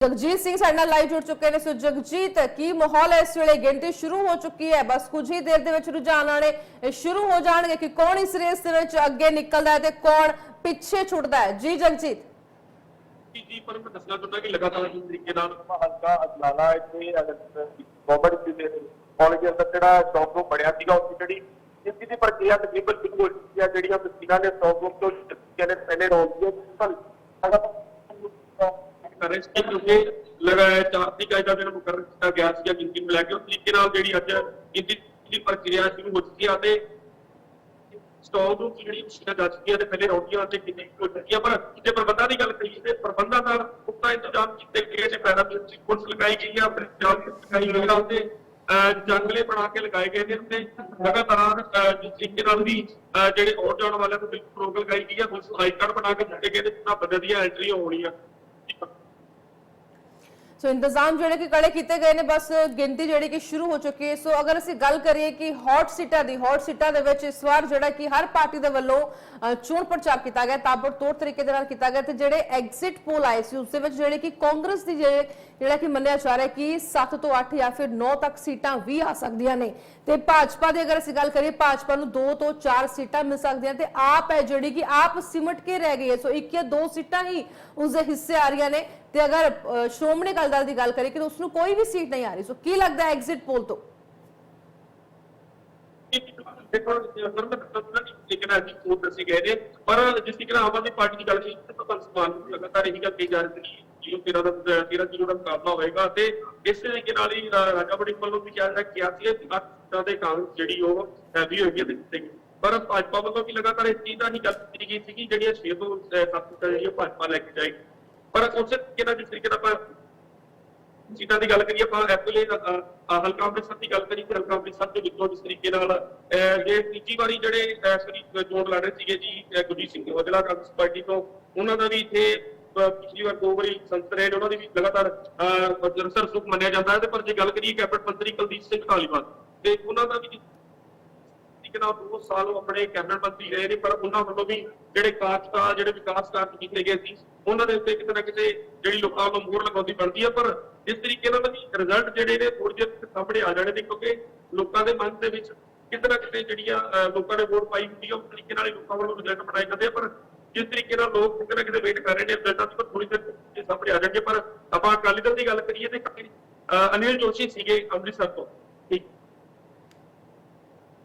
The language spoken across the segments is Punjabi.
ਜਗਜੀਤ ਸਿੰਘ ਸਾਡੇ ਨਾਲ ਲਾਈਵ ਜੁੜ ਚੁੱਕੇ ਨੇ। ਸੋ ਜਗਜੀਤ, ਕੀ ਮਾਹੌਲ ਹੈ ਇਸ ਵੇਲੇ? ਗਿਣਤੀ ਸ਼ੁਰੂ ਹੋ ਚੁੱਕੀ ਹੈ। ਬਸ ਕੁਝ ਹੀ ਦੇਰ ਦੇ ਵਿੱਚ ਰੁਝਾਨ ਆਣੇ ਸ਼ੁਰੂ ਹੋ ਜਾਣਗੇ ਕਿ ਕੌਣ ਇਸ ਰੇਸ ਦੇ ਵਿੱਚ ਅੱਗੇ ਨਿਕਲਦਾ ਹੈ ਤੇ ਕੌਣ ਪਿੱਛੇ ਛੁੱਟਦਾ ਹੈ। ਜੀ, ਜਗਜੀਤ। ਜੀ ਜੀ, ਪਰ ਮੈਂ ਦੱਸਣਾ ਚਾਹੁੰਦਾ ਕਿ ਲਗਾਤਾਰ ਜਿਸ ਤਰੀਕੇ ਨਾਲ ਹਲਕਾ ਅਜਲਾਲਾ ਇੱਥੇ ਗਵਰਨਮੈਂਟ ਦੇ ਕਾਲਜ ਅੰਦਰ ਜਿਹੜਾ ਸਟਾਕ ਰੂਮ ਬਣਿਆ ਸੀਗਾ ਉਸ ਦੀ ਜਿਹੜੀ ਇਸ ਦੀ ਪ੍ਰਕਿਰਿਆ ਤਕਰੀਬਨ ਸ਼ੁਰੂ ਹੋ ਚੁੱਕੀ ਹੈ, ਜਿਹੜੀਆਂ ਮਸ਼ੀਨਾਂ ਨੇ ਸਟਾਕ ਰੂਮ ਤੋਂ ਚੁੱਕੀਆਂ ਨੇ, ਪਹਿਲੇ ਰੋਲ ਦੀਆਂ ਪਰ ਕਰ ਸੀ ਕਿਉਂਕਿ ਲਗਾਇਆ ਚਾਰ ਕਾਇਦਾ ਦੇ ਮੁਕਰਰ ਕੀਤਾ ਗਿਆ ਸੀਗਾ ਗਿਣਤੀ ਨੂੰ ਲੈ ਕੇ, ਉਸ ਤਰੀਕੇ ਨਾਲ ਜਿਹੜੀ ਅੱਜ ਗਿਣਤੀ ਦੀ ਪ੍ਰਕਿਰਿਆ ਸ਼ੁਰੂ ਹੋ ਚੁੱਕੀ ਹੈ ਤੇ ਸਟਾਕ ਰੂਮ ਜਿਹੜੀ ਮਸ਼ੀਨਾਂ ਜਾ ਚੁੱਕੀਆਂ ਤੇ ਪਹਿਲੇ ਰੌਂਡੀਆਂ ਤੇ ਕਿੰਨੀ ਹੋ ਚੁੱਕੀਆਂ ਪਰ ਜੇ ਪ੍ਰਬੰਧਾਂ ਦੀ ਗੱਲ ਕਰੀਏ ਤੇ ਪ੍ਰਬੰਧਾਂ ਦਾ ਪੁਖਤਾ ਇੰਤਜ਼ਾਮ ਕੀਤੇ ਗਏ ਨੇ ਪੈਰਾਮਿਲਟਰੀ ਪੁਲਿਸ ਲਗਾਈ ਗਈ ਹੈ ਪੰਜਾਬ ਲਗਾਈ ਗਈ ਹੈ ਤੇ ਜੰਗਲੇ ਬਣਾ ਕੇ ਲਗਾਏ ਗਏ ਨੇ ਤੇ ਲਗਾਤਾਰ ਜਿਸ ਤਰੀਕੇ ਨਾਲ ਵੀ ਜਿਹੜੇ ਆਉਣ ਜਾਣ ਵਾਲਿਆਂ ਨੂੰ ਬਿਲਕੁਲ ਰੋਕ ਲਗਾਈ ਗਈ ਹੈ ਪੁਲਿਸ ਹਾਈ ਕਾਰਡ ਬਣਾ ਕੇ ਦਿੱਤੇ ਗਏ ਨੇ ਜਿੰਨਾ ਬੰਦੇ ਦੀਆਂ ਐਂਟਰੀ ਹੋਣੀਆਂ। ਸੋ ਇੰਤਜ਼ਾਮ ਜਿਹੜੇ ਕਿ ਕੜੇ ਕੀਤੇ ਗਏ ਨੇ, ਬਸ ਗਿਣਤੀ ਜਿਹੜੀ ਕਿ ਸ਼ੁਰੂ ਹੋ ਚੁੱਕੀ ਹੈ। ਸੋ ਅਗਰ ਅਸੀਂ ਗੱਲ ਕਰੀਏ ਕਿ ਹੌਟ ਸੀਟਾਂ ਦੀ, ਹੌਟ ਸੀਟਾਂ ਦੇ ਵਿੱਚ ਇਸ ਵਾਰ ਜਿਹੜਾ ਕਿ ਹਰ ਪਾਰਟੀ ਦੇ ਵੱਲੋਂ ਚੋਣ ਪ੍ਰਚਾਰ ਕੀਤਾ ਗਿਆ ਤਾਬੜਤੋੜ ਤਰੀਕੇ ਦੇ ਨਾਲ ਕੀਤਾ ਗਿਆ ਤੇ ਜਿਹੜੇ ਐਗਜ਼ਿਟ ਪੋਲ ਆਏ ਸੀ, ਉਸ ਦੇ ਵਿੱਚ ਜਿਹੜੇ ਕਿ ਕਾਂਗਰਸ ਦੀ ਜਿਹੜਾ ਕਿ ਮੰਨਿਆ ਜਾ ਰਿਹਾ ਕਿ 7 ਤੋਂ 8 ਜਾਂ ਫਿਰ 9 ਤੱਕ ਸੀਟਾਂ ਵੀ ਆ ਸਕਦੀਆਂ ਨੇ। ਤੇ ਭਾਜਪਾ ਦੀ ਅਗਰ ਅਸੀਂ ਗੱਲ ਕਰੀਏ, ਭਾਜਪਾ ਨੂੰ 2 ਤੋਂ 4 ਸੀਟਾਂ ਮਿਲ ਸਕਦੀਆਂ ਤੇ ਆਪ ਹੈ ਜਿਹੜੀ ਕਿ ਆਪ ਸਿਮਟ ਕੇ ਰਹਿ ਗਈ ਹੈ। ਸੋ ਇੱਕ ਜਾਂ ਦੋ ਸੀਟਾਂ ਹੀ ਉਸ ਦੇ ਹਿੱਸੇ ਆ ਰਹੀਆਂ ਨੇ। ਤੇ ਅਗਰ ਅ, ਸ਼੍ਰੋਮਣੀ ਅਕਾਲੀ ਦਲ ਦੀ ਗੱਲ ਕਰੀਏ ਕਿ ਉਸ ਨੂੰ ਕੋਈ ਵੀ ਸੀਟ ਨਹੀਂ ਆ ਰਹੀ ਸੋ ਕੀ ਲੱਗਦਾ ਹੈ ਐਗਜ਼ਿਟ ਪੋਲ ਤੋਂ? ਦੇਖੋ ਅਸਰ ਮੈਂ ਦੱਸਣਾ ਨਹੀਂ ਅੱਜ ਕੋਲ ਦੱਸੀ ਗਏ ਨੇ ਪਰ ਜਿਸ ਤਰੀਕੇ ਨਾਲ ਆਮ ਆਦਮੀ ਪਾਰਟੀ ਦੀ ਗੱਲ ਸੀ ਤੇ ਭਗਵੰਤ ਲਗਾਤਾਰ ਇਹੀ ਗੱਲ ਕਹੀ ਜਾ ਰਹੀ ਸੀ ਜੀਓ ਤੇਰਾ ਦਾ ਤੇਰਾ ਜੀਰੋ ਦਾ ਮੁਕਾਬਲਾ ਹੋਏਗਾ ਤੇ ਇਸ ਤਰੀਕੇ ਨਾਲ ਹੀ ਰਾਜਾ ਬੜੀ ਵੱਲੋਂ ਵੀ ਕਿਹਾ ਜਾ ਸੀ ਕਿ ਅੱਠ ਦੇ ਕਾਂਗਰਸ ਜਿਹੜੀ ਉਹ ਹੈਵੀ ਹੋਈ ਹੈ ਪਰ ਭਾਜਪਾ ਵੱਲੋਂ ਵੀ ਲਗਾਤਾਰ ਇਸ ਚੀਜ਼ ਦਾ ਹੀ ਗੱਲ ਕੀਤੀ ਗਈ ਸੀ ਕਿ ਜਿਹੜੀਆਂ 6 ਤੋਂ 7 ਸੀਟਾਂ ਜਿਹੜੀਆਂ ਭਾਜਪਾ ਲੈ ਕੇ ਜਾਏਗੀ। ਪਰ ਉਸੇ ਤਰੀਕੇ ਨਾਲ ਜਿਸ ਤਰੀਕੇ ਨਾਲ ਆਪਾਂ ਸੀਟਾਂ ਦੀ ਗੱਲ ਕਰੀਏ ਆਪਾਂ ਐਪਲੇ ਹਲਕਾ ਅੰਮ੍ਰਿਤਸਰ ਦੀ ਗੱਲ ਕਰੀਏ ਹਲਕਾ ਅੰਮ੍ਰਿਤਸਰ ਦੇ ਵਿੱਚੋਂ ਜਿਸ ਤਰੀਕੇ ਨਾਲ ਜੇ ਤੀਜੀ ਵਾਰੀ ਜਿਹੜੇ ਅਹ, ਚੋਣ ਲੜ ਰਹੇ ਸੀਗੇ ਜੀ ਗੁਰਜੀਤ ਸਿੰਘ ਔਜਲਾ ਕਾਂਗਰਸ ਪਾਰਟੀ ਤੋਂ ਉਹਨਾਂ ਦਾ ਵੀ ਇੱਥੇ ਪਿਛਲੀ ਵਾਰ ਦੋ ਵਾਰੀ ਸੰਸਦ ਰਹੇ ਨੇ ਉਹਨਾਂ ਦੀ ਵੀ ਲਗਾਤਾਰ ਰਸਰ ਸੁਖ ਮੰਨਿਆ ਜਾਂਦਾ ਹੈ ਤੇ ਪਰ ਜੇ ਗੱਲ ਕਰੀਏ ਕੈਬਨਿਟ ਮੰਤਰੀ ਕੁਲਦੀਪ ਸਿੰਘ ਧਾਲੀਵਾਲ ਤੇ ਉਹਨਾਂ ਦਾ ਵੀ ਤਰੀਕੇ ਨਾਲ ਦੋ ਸਾਲ ਉਹ ਆਪਣੇ ਕੈਬਨਿਟ ਮੰਤਰੀ ਰਹੇ ਨੇ, ਪਰ ਉਹਨਾਂ ਵੱਲੋਂ ਵੀ ਜਿਹੜੇ ਕਾਰਜਕਾਰ ਜਿਹੜੇ ਵਿਕਾਸ ਕਾਰਜ ਕੀਤੇ ਗਏ ਸੀ, ਉਹਨਾਂ ਦੇ ਉੱਤੇ ਕਿਤੇ ਨਾ ਕਿਤੇ ਜਿਹੜੀ ਲੋਕਾਂ ਨੂੰ ਮੋਹਰ ਲਗਾਉਂਦੀ ਬਣਦੀ ਹੈ ਪਰ ਜਿਸ ਤਰੀਕੇ ਨਾਲ ਰਿਜ਼ਲਟ ਜਿਹੜੇ ਨੇ ਥੋੜੇ ਜਿਹੇ ਸਾਹਮਣੇ ਆ ਜਾਣੇ ਨੇ, ਕਿਉਂਕਿ ਲੋਕਾਂ ਦੇ ਮਨ ਦੇ ਵਿੱਚ ਕਿਤੇ ਨਾ ਕਿਤੇ ਜਿਹੜੀਆਂ ਲੋਕਾਂ ਨੇ ਵੋਟ ਪਾਈ ਹੁੰਦੀ ਹੈ ਉਸ ਤਰੀਕੇ ਨਾਲ ਹੀ ਲੋਕਾਂ ਵੱਲੋਂ ਰਿਜ਼ਲਟ ਬਣਾਏ ਜਾਂਦੇ ਆ, ਪਰ ਜਿਸ ਤਰੀਕੇ ਨਾਲ ਲੋਕ ਕਿਤੇ ਨਾ ਕਿਤੇ ਵੇਟ ਕਰ ਰਹੇ ਨੇ ਰਿਜ਼ਲਟਾਂ ਦੀ ਥੋੜੀ ਦੇਰ ਸਾਹਮਣੇ ਆ ਜਾਣਗੇ, ਪਰ ਆਪਾਂ ਅਕਾਲੀ ਦਲ ਦੀ ਗੱਲ ਕਰੀਏ ਤੇ ਅਨਿਲ ਜੋਸ਼ੀ ਸੀਗੇ ਅੰਮ੍ਰਿਤਸਰ ਤੋਂ।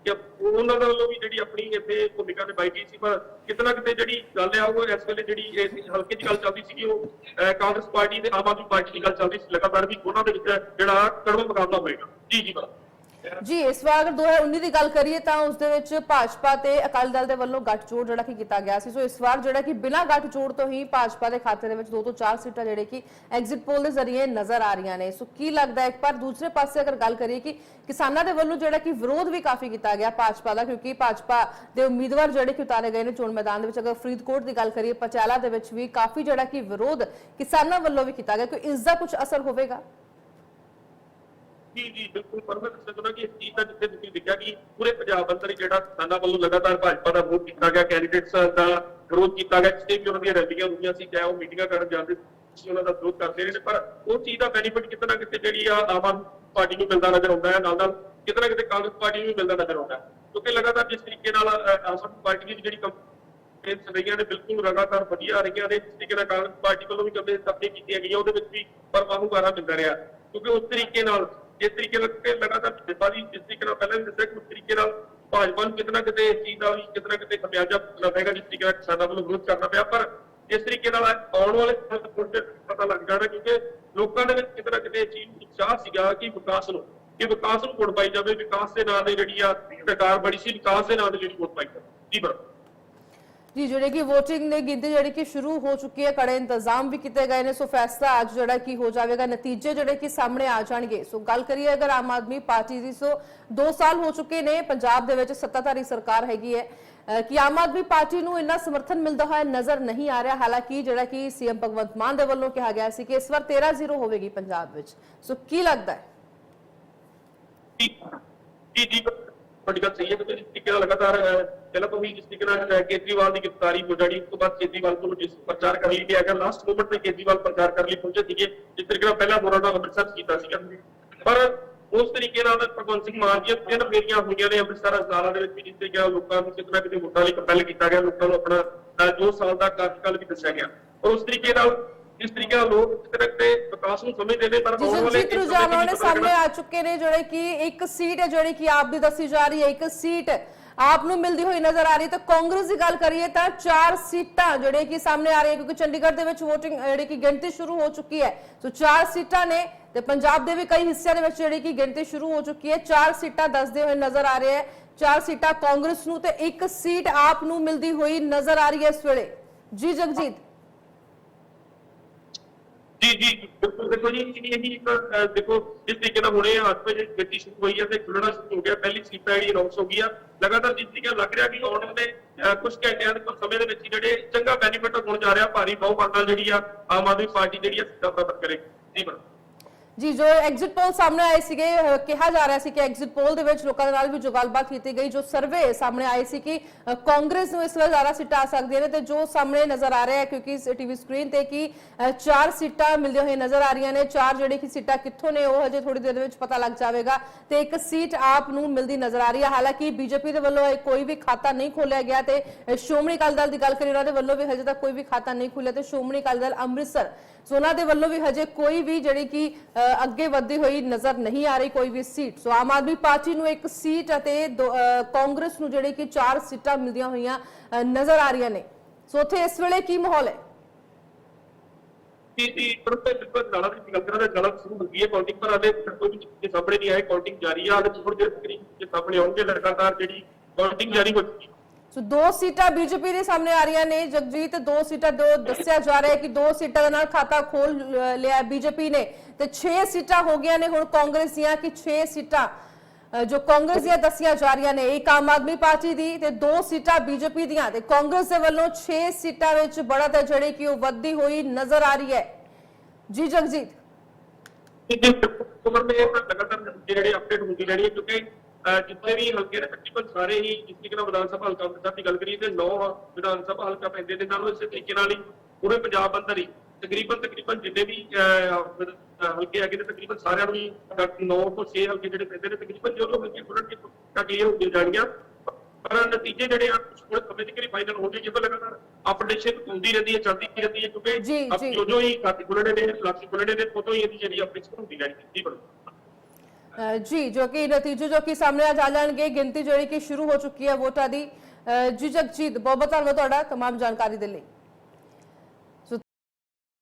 ਕਿ ਉਹਨਾਂ ਦਾ ਵੱਲੋਂ ਵੀ ਜਿਹੜੀ ਆਪਣੀ ਇੱਥੇ ਭੂਮਿਕਾ ਨਿਭਾਈ ਗਈ ਸੀ, ਪਰ ਕਿਤਨਾ ਕਿਤੇ ਜਿਹੜੀ ਗੱਲ ਆ, ਉਹ ਇਸ ਵੇਲੇ ਜਿਹੜੀ ਇਸ ਹਲਕੇ ਚ ਗੱਲ ਚੱਲਦੀ ਸੀਗੀ, ਉਹ ਕਾਂਗਰਸ ਪਾਰਟੀ ਤੇ ਆਮ ਆਦਮੀ ਪਾਰਟੀ ਦੀ ਗੱਲ ਚੱਲਦੀ ਸੀ, ਲਗਾਤਾਰ ਵੀ ਉਹਨਾਂ ਦੇ ਵਿੱਚ ਜਿਹੜਾ ਕੜਵਾ ਮੁਕਾਬਲਾ ਹੋਏਗਾ। ਜੀ ਜੀ, ਬਸ। ਜੀ, ਇਸ ਵਾਰ 2019 ਦੀ ਗੱਲ ਕਰੀਏ ਤਾਂ ਉਸ ਦੇ ਵਿੱਚ ਭਾਜਪਾ ਤੇ ਅਕਾਲੀ ਦਲ ਦੇ ਵੱਲੋਂ ਗੱਠਜੋੜ ਜਿਹੜਾ ਕਿ ਕੀਤਾ ਗਿਆ ਸੀ। ਸੋ ਇਸ ਵਾਰ ਜਿਹੜਾ ਕਿ ਬਿਨਾਂ ਗੱਠਜੋੜ ਤੋਂ ਹੀ ਭਾਜਪਾ ਦੇ ਖਾਤੇ ਦੇ ਵਿੱਚ 2 ਤੋਂ 4 ਸੀਟਾਂ ਜਿਹੜੇ ਕਿ ਐਗਜ਼ਿਟ ਪੋਲ ਦੇ ਜ਼ਰੀਏ ਨਜ਼ਰ ਆ ਰਹੀਆਂ ਨੇ। ਸੋ ਕੀ ਲੱਗਦਾ ਹੈ, ਇੱਕ ਪਰ ਦੂਸਰੇ ਪਾਸੇ ਅਗਰ ਗੱਲ ਕਰੀਏ ਕਿ ਕਿਸਾਨਾਂ ਦੇ ਵੱਲੋਂ ਜਿਹੜਾ ਕਿ ਵਿਰੋਧ ਵੀ ਕਾਫੀ ਕੀਤਾ ਗਿਆ ਭਾਜਪਾ ਦਾ, ਕਿਉਂਕਿ ਭਾਜਪਾ ਦੇ ਉਮੀਦਵਾਰ ਜਿਹੜੇ ਕਿ ਉਤਾਰੇ ਗਏ ਨੇ ਚੋਣ ਮੈਦਾਨ ਦੇ ਵਿੱਚ। ਅਗਰ ਫਰੀਦਕੋਟ ਦੀ ਗੱਲ ਕਰੀਏ ਪਚਾਲਾ ਦੇ ਵਿੱਚ ਵੀ ਕਾਫੀ ਜਿਹੜਾ ਕਿ ਵਿਰੋਧ ਕਿਸਾਨਾਂ ਵੱਲੋਂ ਵੀ ਕੀਤਾ ਗਿਆ। ਕਿ ਇਸ ਦਾ ਕੁਝ ਅਸਰ ਹੋਵੇਗਾ? ਜੀ ਜੀ, ਬਿਲਕੁਲ ਪਰ ਮੈਂ ਦੱਸਣਾ ਚਾਹੁੰਦਾ ਕਿ ਇਸ ਚੀਜ਼ ਦਾ ਜਿੱਥੇ ਤੁਸੀਂ ਦੇਖਿਆ ਕਿ ਪੂਰੇ ਪੰਜਾਬ ਅੰਦਰ ਜਿਹੜਾ ਕਿਸਾਨਾਂ ਵੱਲੋਂ ਲਗਾਤਾਰ ਭਾਜਪਾ ਦਾ ਵਿਰੋਧ ਕੀਤਾ ਗਿਆ ਕੈਂਡੀਡੇਟਸ ਦਾ ਵਿਰੋਧ ਕੀਤਾ ਗਿਆ, ਜਿੱਥੇ ਵੀ ਉਹਨਾਂ ਦੀਆਂ ਰੈਲੀਆਂ ਹੁੰਦੀਆਂ ਸੀ, ਚਾਹੇ ਉਹ ਮੀਟਿੰਗਾਂ ਕਰਨ ਜਾਂਦੇ ਸੀ ਉਹਨਾਂ ਦਾ ਵਿਰੋਧ ਕਰਦੇ ਰਹੇ ਨੇ, ਪਰ ਉਹ ਚੀਜ਼ ਦਾ ਬੈਨੀਫਿਟ ਕਿਤੇ ਨਾ ਕਿਤੇ ਜਿਹੜੀ ਆ ਆਮ ਆਦਮੀ ਪਾਰਟੀ ਨੂੰ ਮਿਲਦਾ ਨਜ਼ਰ ਆਉਂਦਾ ਹੈ, ਨਾਲ ਨਾਲ ਕਿਤੇ ਨਾ ਕਿਤੇ ਕਾਂਗਰਸ ਪਾਰਟੀ ਨੂੰ ਵੀ ਮਿਲਦਾ ਨਜ਼ਰ ਆਉਂਦਾ ਹੈ। ਕਿਉਂਕਿ ਲਗਾਤਾਰ ਜਿਸ ਤਰੀਕੇ ਨਾਲ ਆਮ ਆਦਮੀ ਪਾਰਟੀ ਦੀ ਜਿਹੜੀ ਕੰਪ- ਰਹੀਆਂ ਨੇ, ਬਿਲਕੁਲ ਲਗਾਤਾਰ ਵਧੀਆ ਰਹੀਆਂ ਨੇ, ਜਿਸ ਤਰੀਕੇ ਨਾਲ ਕਾਂਗਰਸ ਪਾਰਟੀ ਵੱਲੋਂ ਵੀ ਕਦੇ ਤਬਦੀਲ ਕੀਤੀਆਂ ਗਈਆਂ, ਉਹਦੇ ਵਿੱਚ ਵੀ ਪਰਵਾਹੂ ਕਾਰਾ ਮਿਲਦਾ ਰਿਹਾ। ਕਿਉਂਕਿ ਉਸ ਤਰੀਕੇ ਨਾਲ ਜਿਸ ਤਰੀਕੇ ਨਾਲ ਕਿ ਲਗਾਤਾਰ ਭਾਜਪਾ ਦੀ, ਜਿਸ ਤਰੀਕੇ ਨਾਲ ਪਹਿਲਾਂ ਵੀ ਦੱਸਿਆ ਕਿ ਉਸ ਤਰੀਕੇ ਨਾਲ ਭਾਜਪਾ ਨੂੰ ਕਿਤਨਾ ਕਿਤੇ ਇਸ ਚੀਜ਼ ਦਾ ਵੀ ਕਿਤਨਾ ਕਿਤੇ ਖਮਿਆਜਾ ਭੁਗਤਣਾ ਪਏਗਾ, ਜਿਸ ਤਰੀਕੇ ਨਾਲ ਕਿਸਾਨਾਂ ਵੱਲੋਂ ਵਿਰੋਧ ਕਰਨਾ ਪਿਆ। ਪਰ ਇਸ ਤਰੀਕੇ ਨਾਲ ਆਉਣ ਵਾਲੇ ਸਮੇਂ ਵਿੱਚ ਪਤਾ ਲੱਗ ਜਾਣਾ, ਕਿਉਂਕਿ ਲੋਕਾਂ ਦੇ ਵਿੱਚ ਕਿਤਨਾ ਕਿਤੇ ਇਹ ਚੀਜ਼ ਉਤਸ਼ਾਹ ਸੀਗਾ ਕਿ ਵਿਕਾਸ ਨੂੰ, ਕਿ ਵਿਕਾਸ ਨੂੰ ਵੋਟ ਪਾਈ ਜਾਵੇ, ਵਿਕਾਸ ਦੇ ਨਾਂ ਤੇ ਜਿਹੜੀ ਆ ਸਰਕਾਰ ਬੜੀ ਸੀ, ਵਿਕਾਸ ਦੇ ਨਾਂ ਤੇ ਜਿਹੜੀ ਵੋਟ ਪਾਈ ਜਾਵੇ। ਜੀ ਬਰ ਜੀ, ਜਿਹੜੇ ਕਿ VOTING ਨੇ ਗਿਣਤੀ ਜਿਹੜੀ ਕਿ ਸ਼ੁਰੂ ਹੋ ਚੁੱਕੀ ਹੈ ਕੜੇ ਇੰਤਜ਼ਾਮ ਵੀ ਕੀਤੇ ਗਏ ਨੇ। ਸੋ ਫੈਸਲਾ ਅੱਜ ਜਿਹੜਾ ਕਿ ਹੋ ਜਾਵੇਗਾ, ਨਤੀਜੇ ਜਿਹੜੇ ਕਿ ਸਾਹਮਣੇ ਆ ਜਾਣਗੇ। ਸੋ ਗੱਲ ਕਰੀਏ ਅਗਰ ਆਮ ਆਦਮੀ ਪਾਰਟੀ ਦੀ, ਸੋ 2 ਸਾਲ ਹੋ ਚੁੱਕੇ ਨੇ, ਪੰਜਾਬ ਦੇ ਵਿੱਚ ਸੱਤਾਧਾਰੀ ਸਰਕਾਰ ਹੈਗੀ ਹੈ। ਕਿ ਆਮ ਆਦਮੀ ਪਾਰਟੀ ਨੂੰ ਇੰਨਾ ਸਮਰਥਨ ਮਿਲਦਾ ਹੋਇਆ ਨਜ਼ਰ ਨਹੀਂ ਆ ਰਿਹਾ? ਹਾਲਾਂਕਿ ਜਿਹੜਾ ਕਿ ਸੀਐਮ ਭਗਵੰਤ ਮਾਨ ਦੇ ਵੱਲੋਂ ਕਿਹਾ ਗਿਆ ਸੀ ਕਿ ਇਸ ਵਾਰ 13-0 ਹੋਵੇਗੀ ਪੰਜਾਬ ਵਿੱਚ। ਸੋ ਕੀ ਲੱਗਦਾ ਹੈ? ਜੀ ਜੀ ਜੀ ਗੱਲ ਸਹੀ ਹੈ ਕਿ ਤਰੀਕੇ ਨਾਲ ਲਗਾਤਾਰ ਨਾਲ ਅਹ, ਕੇਜਰੀਵਾਲ ਦੀ ਗ੍ਰਿਫਤਾਰੀ ਹੋ ਜਾਣੀ ਉਸ ਤੋਂ ਬਾਅਦ ਕੇਜਰੀਵਾਲ ਕੋਲ ਜਿਸ ਪ੍ਰਚਾਰ ਕਰਨ ਲਈ ਗਿਆ ਗਿਆ ਲਾਸਟ ਮੂਮੈਂਟ ਤੇ ਕੇਜਰੀਵਾਲ ਪ੍ਰਚਾਰ ਕਰਨ ਲਈ ਪਹੁੰਚੇ ਸੀਗੇ ਜਿਸ ਤਰੀਕੇ ਨਾਲ ਪਹਿਲਾਂ ਹੋਰਾਂ ਦਾ ਅੰਮ੍ਰਿਤਸਰ ਕੀਤਾ ਸੀਗਾ। ਪਰ ਉਸ ਤਰੀਕੇ ਨਾਲ ਭਗਵੰਤ ਸਿੰਘ ਮਾਨ ਦੀਆਂ ਤਿੰਨ ਫੇਰੀਆਂ ਹੋਈਆਂ ਨੇ ਅੰਮ੍ਰਿਤਸਰ ਹਸਪਤਾਲਾਂ ਦੇ ਵਿੱਚ ਜਿਸ ਤਰੀਕੇ ਨਾਲ ਲੋਕਾਂ ਨੂੰ ਕਿਤੇ ਨਾ ਕਿਤੇ ਵੋਟਾਂ ਲਈ ਕੰਪੈਲ ਕੀਤਾ ਗਿਆ ਲੋਕਾਂ ਨੂੰ ਆਪਣਾ ਦੋ ਸਾਲ ਦਾ ਕਾਰਜਕਾਲ ਵੀ ਦੱਸਿਆ ਗਿਆ। ਔਰ ਉਸ ਤਰੀਕੇ ਨਾਲ ਜਿਸ ਤਰੀਕੇ ਨਾਲ ਲੋਕ ਕਿਤੇ ਵਿਕਾਸ ਨੂੰ ਸਮਝਦੇ ਨੇ ਪਰ ਆਉਣ ਵਾਲੇ ਰੁਝਾਨ ਉਹਨੇ ਸਾਹਮਣੇ ਆ ਚੁੱਕੇ ਨੇ ਜਿਹੜੇ ਕਿ ਇੱਕ ਸੀਟ ਹੈ ਜਿਹੜੀ ਕਿ ਆਪ ਦੀ ਦੱਸੀ ਜਾ ਰਹੀ ਹੈ ਇੱਕ ਸੀਟ ਆਪ ਨੂੰ ਮਿਲਦੀ ਹੋਈ ਨਜ਼ਰ ਆ ਰਹੀ ਤਾਂ ਕਾਂਗਰਸ ਦੀ ਗੱਲ ਕਰੀਏ ਤਾਂ ਚਾਰ ਸੀਟਾਂ ਜਿਹੜੇ ਕਿ ਸਾਹਮਣੇ ਆ ਰਹੀਆਂ, ਕਿਉਂਕਿ ਚੰਡੀਗੜ੍ਹ ਦੇ ਵਿੱਚ VOTING ਜਿਹੜੀ ਕਿ ਗਿਣਤੀ ਸ਼ੁਰੂ ਹੋ ਚੁੱਕੀ ਹੈ। ਸੋ ਚਾਰ ਸੀਟਾਂ ਨੇ ਤੇ ਪੰਜਾਬ ਦੇ ਵੀ ਕਈ ਹਿੱਸਿਆਂ ਦੇ ਵਿੱਚ ਜਿਹੜੀ ਕਿ ਗਿਣਤੀ ਸ਼ੁਰੂ ਹੋ ਚੁੱਕੀ ਹੈ। ਚਾਰ ਸੀਟਾਂ ਦੱਸਦੇ ਹੋਏ ਨਜ਼ਰ ਆ ਰਹੇ ਹੈ। ਚਾਰ ਸੀਟਾਂ ਕਾਂਗਰਸ ਨੂੰ ਤੇ ਇੱਕ ਸੀਟ ਆਪ ਨੂੰ ਮਿਲਦੀ ਹੋਈ ਨਜ਼ਰ ਆ ਰਹੀ ਹੈ ਇਸ ਵੇਲੇ। ਜੀ, ਜਗਜੀਤ। ਜੀ ਜੀ, ਬਿਲਕੁਲ ਦੇਖੋ ਜੀ ਇਹ ਇੱਕ ਦੇਖੋ ਜਿਸ ਤਰੀਕੇ ਨਾਲ ਹੁਣੇ 8 ਗੱਡੀ ਸ਼ੁਰੂ ਹੋਈ ਹੈ ਤੇ ਖੁੱਲਣਾ ਸ਼ੁਰੂ ਹੋ ਗਿਆ ਪਹਿਲੀ ਸੀਟਾਂ ਜਿਹੜੀ ਅਨਾਉਂਸ ਹੋ ਗਈਆਂ ਲਗਾਤਾਰ ਜਿਸ ਤਰੀਕੇ ਨਾਲ ਲੱਗ ਰਿਹਾ ਕਿ ਆਉਣ ਵਾਲੇ ਅਹ, ਕੁਝ ਘੰਟਿਆਂ ਦੇ ਕੁਝ ਸਮੇਂ ਦੇ ਵਿੱਚ ਜਿਹੜੇ ਚੰਗਾ ਬੈਨੀਫਿਟ ਹੋਣ ਜਾ ਰਿਹਾ ਭਾਰੀ ਬਹੁਮਤ ਨਾਲ ਜਿਹੜੀ ਆ ਆਮ ਆਦਮੀ ਪਾਰਟੀ ਜਿਹੜੀ ਆ ਸਿੱਧਾ ਪ੍ਰਾਪਤ ਕਰੇਗੀ। ਜੀ ਮੈਡਮ ਜੀ, ਜੋ ਐਗਜ਼ਿਟ ਪੋਲ ਸਾਹਮਣੇ ਆਏ ਸੀਗੇ ਕਿਹਾ ਜਾ ਰਿਹਾ ਸੀ ਕਿ ਐਗਜ਼ਿਟ ਪੋਲ ਦੇ ਵਿੱਚ ਲੋਕਾਂ ਦੇ ਨਾਲ ਵੀ ਜੋ ਗੱਲਬਾਤ ਕੀਤੀ ਗਈ, ਜੋ ਸਰਵੇ ਸਾਹਮਣੇ ਆਏ ਸੀ ਕਿ ਕਾਂਗਰਸ ਨੂੰ ਇਸ ਵੇਲੇ ਜ਼ਿਆਦਾ ਸੀਟਾਂ ਆ ਸਕਦੀਆਂ ਨੇ ਤੇ ਜੋ ਸਾਹਮਣੇ ਨਜ਼ਰ ਆ ਰਿਹਾ ਹੈ, ਕਿਉਂਕਿ ਟੀਵੀ ਸਕਰੀਨ ਤੇ ਕਿ ਚਾਰ ਸੀਟਾਂ ਮਿਲਦੀਆਂ ਹੋਈਆਂ ਨਜ਼ਰ ਆ ਰਹੀਆਂ ਨੇ, ਚਾਰ ਜਿਹੜੇ ਕਿ ਸੀਟਾਂ ਕਿੱਥੋਂ ਨੇ, ਉਹ ਹਜੇ ਥੋੜੀ ਦੇਰ ਦੇ ਵਿੱਚ ਪਤਾ ਲੱਗ ਜਾਵੇਗਾ ਤੇ ਇੱਕ ਸੀਟ ਆਪ ਨੂੰ ਮਿਲਦੀ ਨਜ਼ਰ ਆ ਰਹੀ ਹੈ। ਹਾਲਾਂਕਿ ਬੀਜੇਪੀ ਦੇ ਵੱਲੋਂ ਕੋਈ ਵੀ ਖਾਤਾ ਨਹੀਂ ਖੋਲਿਆ ਗਿਆ ਤੇ ਸ਼੍ਰੋਮਣੀ ਅਕਾਲੀ ਦਲ ਦੀ ਗੱਲ ਕਰੀ ਉਹਨਾਂ ਦੇ ਵੱਲੋਂ ਵੀ ਹਜੇ ਤੱਕ ਕੋਈ ਵੀ ਖਾਤਾ ਨਹੀਂ ਖੁੱਲਿਆ ਤੇ ਸ਼੍ਰੋਮਣੀ ਅਕਾਲੀ ਦਲ ਅੰਮ੍ਰਿਤਸਰ ਸੋ ਉਹਨਾਂ ਦੇ ਵੱਲੋਂ ਵੀ ਹਜੇ ਕੋਈ ਵੀ ਜਿਹੜੀ ਕਿ ਅਹ, ਅੱਗੇ ਵਧਦੀ ਹੋਈ ਨਜ਼ਰ ਨਹੀਂ ਆ ਰਹੀ ਕੋਈ ਵੀ ਸੀਟ। ਸੋ ਆਮ ਆਦਮੀ ਪਾਰਟੀ ਨੂੰ ਇੱਕ ਸੀਟ ਅਤੇ ਦੋ- ਅਹ, ਕਾਂਗਰਸ ਨੂੰ ਜਿਹੜੀ ਕਿ ਚਾਰ ਸੀਟਾਂ ਮਿਲਦੀਆਂ ਹੋਈਆਂ ਅਹ, ਨਜ਼ਰ ਆ ਰਹੀਆਂ ਨੇ। ਸੋ ਉੱਥੇ ਇਸ ਵੇਲੇ ਕੀ ਮਾਹੌਲ ਹੈ? ਜੀ ਜੀ ਪਰ ਤੇ ਬਿਲਕੁਲ ਨਾਲਾ ਦੀ ਗੱਲ ਕਰਾਂ ਤਾਂ ਨਾਲਾ ਸ਼ੁਰੂ ਹੋ ਗਈ ਹੈ ਕਾਊਂਟਿੰਗ ਪਰ ਆਦੇ ਕੋਈ ਵੀ ਚੀਜ਼ ਸਾਹਮਣੇ ਨਹੀਂ ਆਏ ਕਾਊਂਟਿੰਗ ਜਾਰੀ ਆ। ਤੇ ਥੋੜੀ ਦੇਰ ਤੱਕ ਜੇ ਸਾਹਮਣੇ ਆਉਣਗੇ ਲਗਾਤਾਰ ਜਿਹੜੀ ਕਾਊਂਟਿੰਗ ਜਾਰੀ ਹੋ ਚੁੱਕੀ ਹੈ। ਸੋ ਦੋ ਸੀਟਾਂ ਬੀਜੇਪੀ ਦੇ ਸਾਹਮਣੇ ਆ ਰਹੀਆਂ ਨੇ। ਜਗਜੀਤ, ਦੋ ਸੀਟਾਂ ਦੋ ਦੱਸਿਆ ਜਾ ਰਿਹਾ ਹੈ ਕਿ ਦੋ ਸੀਟਾਂ ਦੇ ਨਾਲ ਖਾਤਾ ਖੋਲ ਲਿਆ ਬੀਜੇਪੀ ਨੇ। ਤੇ 6 ਸੀਟਾਂ ਹੋ ਗਈਆਂ ਨੇ ਹੁਣ ਕਾਂਗਰਸ ਦੀਆਂ ਕਿ 6 ਸੀਟਾਂ ਜੋ ਕਾਂਗਰਸ ਦੀਆਂ ਦੱਸੀਆਂ ਜਾ ਰਹੀਆਂ ਨੇ, ਇੱਕ ਆਮ ਆਦਮੀ ਪਾਰਟੀ ਦੀ ਤੇ ਦੋ ਸੀਟਾਂ ਬੀਜੇਪੀ ਦੀਆਂ। ਤੇ ਕਾਂਗਰਸ ਦੇ ਵੱਲੋਂ 6 ਸੀਟਾਂ ਵਿੱਚ ਬੜਤ ਹੈ ਜਿਹੜੀ ਕਿ ਉਹ ਵੱਧਦੀ ਹੋਈ ਨਜ਼ਰ ਆ ਰਹੀ ਹੈ। ਜੀ ਜਗਜੀਤ। ਇਹ ਉਮਰ ਦੇ ਲਗਾਤਾਰ ਜਿਹੜੀ ਅਪਡੇਟ ਹੁੰਦੀ ਰਹਿਣੀ ਹੈ, ਕਿਉਂਕਿ ਜਿੱਥੇ ਵੀ ਹਲਕੇ ਨੇ ਤਕਰੀਬਨ ਸਾਰੇ ਹੀ ਜਿਸ ਤਰੀਕੇ ਨਾਲ ਵਿਧਾਨ ਸਭਾ ਹਲਕਾ ਅੰਮ੍ਰਿਤਸਰ ਦੀ ਗੱਲ ਕਰੀਏ ਤੇ 9 ਵਿਧਾਨ ਸਭਾ ਹਲਕਾ ਪੈਂਦੇ ਨੇ। ਨਾਲ ਇਸੇ ਤਰੀਕੇ ਨਾਲ ਹੀ ਪੂਰੇ ਪੰਜਾਬ ਅੰਦਰ ਹੀ ਤਕਰੀਬਨ ਤਕਰੀਬਨ ਜਿੰਨੇ ਵੀ ਹਲਕੇ ਹੈਗੇ ਨੇ ਤਕਰੀਬਨ ਸਾਰਿਆਂ ਨੂੰ ਹੀ 9 ਤੋਂ 6 ਹਲਕੇ ਜਿਹੜੇ ਪੈਂਦੇ ਨੇ ਤਕਰੀਬਨ ਜੋ ਜੋ ਹਲਕੇ ਖੁੱਲਣਗੇ ਤਾਂ ਕਲੀਅਰ ਹੋ ਜਾਣਗੀਆਂ। ਪਰ ਨਤੀਜੇ ਜਿਹੜੇ ਆ ਕੁਝ ਥੋੜੇ ਸਮੇਂ ਤੱਕ ਹੀ ਫਾਈਨਲ ਹੋਣਗੇ ਜਦੋਂ ਲਗਾਤਾਰ ਅਪਡੇਸ਼ਨ ਹੁੰਦੀ ਰਹਿੰਦੀ ਹੈ ਚੱਲਦੀ ਰਹਿੰਦੀ ਹੈ ਕਿਉਂਕਿ ਜੀ, ਜੀ। ਹੀ ਖਾਤੇ ਖੁੱਲਣੇ ਨੇ ਲਾਸੀ ਖੁੱਲਣੇ ਨੇ ਉਦੋਂ ਹੀ ਇਹਦੀ ਜਿਹੜੀ ਅਪਡੇਸ਼ਨ ਹੁੰਦੀ ਰਹਿਣੀ ਹੈ ਜੀ ਜੀ ਜੋ ਕਿ ਨਤੀਜੇ ਜੋ ਕਿ ਸਾਹਮਣੇ ਆ ਜਾ ਜਾਣਗੇ ਗਿਣਤੀ ਜਿਹੜੀ ਕਿ ਸ਼ੁਰੂ ਹੋ ਚੁੱਕੀ ਹੈ ਵੋਟਾਂ ਦੀ ਅਹ ਜੀ ਜਗਜੀਤ ਬਹੁਤ ਬਹੁਤ ਧੰਨਵਾਦ ਤੁਹਾਡਾ तमाम ਜਾਣਕਾਰੀ ਦੇ ਲਈ